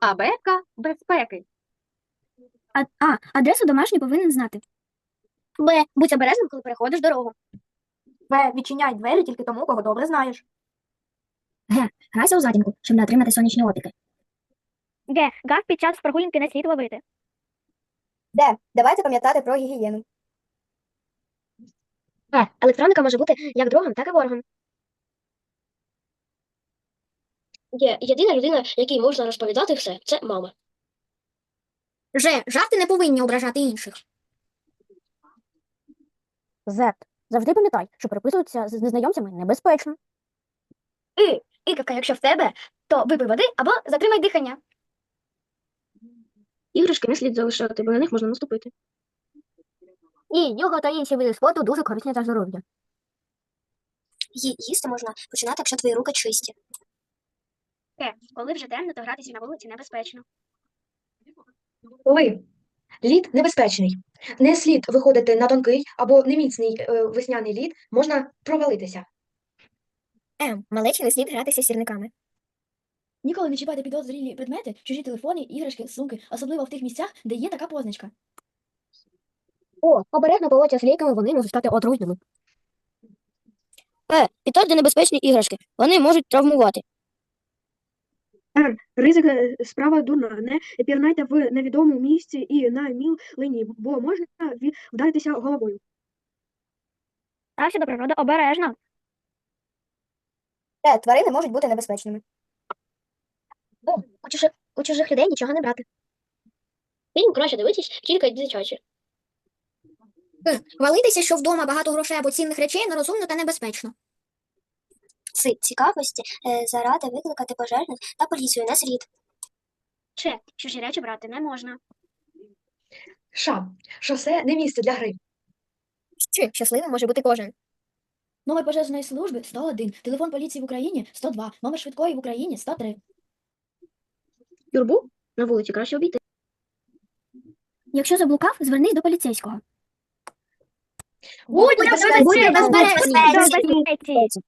Абетка безпеки. А, а адресу домашній повинен знати. Б. Будь обережним, коли переходиш дорогу. В. Відчиняй двері тільки тому, кого добре знаєш. Г. Грайся у затінку, щоб не отримати сонячні опіки. Г. Гав під час прогулянки не слід ловити. Д. Давайте пам'ятати про гігієну. Е. Електроніка може бути як другом, так і ворогом. Є єдина людина, якій можна розповідати все, це мама. Ж. Жарти не повинні ображати інших. Зет. Завжди пам'ятай, що переписуватися з незнайомцями небезпечно. І. Ікавка, якщо в тебе, то випий води або затримай дихання. Іграшки не слід залишати, бо на них можна наступити. І йога та інші види спорту дуже корисні для здоров'я. Їсти можна починати, якщо твої руки чисті. Г. Коли вже темно, то гратися на вулиці небезпечно. Коли лід небезпечний, не слід виходити на тонкий або неміцний е, весняний лід, можна провалитися. М. Малечі не слід гратися з сірниками. Ніколи не чіпайте підозрілі предмети, чужі телефони, іграшки, сумки, особливо в тих місцях, де є така позначка. О, обережно поводься з ліками, вони можуть стати отруйними. Е, підтвердьте небезпечні іграшки. Вони можуть травмувати. Ризик е, справа дурна. Не пірнайте в невідомому місці і на мілині, бо можна вдаритися головою. Стався до природи обережно. Д. Тварини можуть бути небезпечними. У чужих, у чужих людей нічого не брати. Фільм краще дивитись тільки дитячі. Валитися, що вдома багато грошей або цінних речей, нерозумно та небезпечно. С. Цікавості е, заради викликати пожежних та поліцію не слід. Ч. Чужі речі брати не можна. Ша. Шосе не місце для гри. Чи щасливим може бути кожен. Номер пожежної служби 101, телефон поліції в Україні 102, номер швидкої в Україні 103. Юрбу на вулиці краще обійти. Якщо заблукав, звернись до поліцейського. Будь безпечний! Безпеці.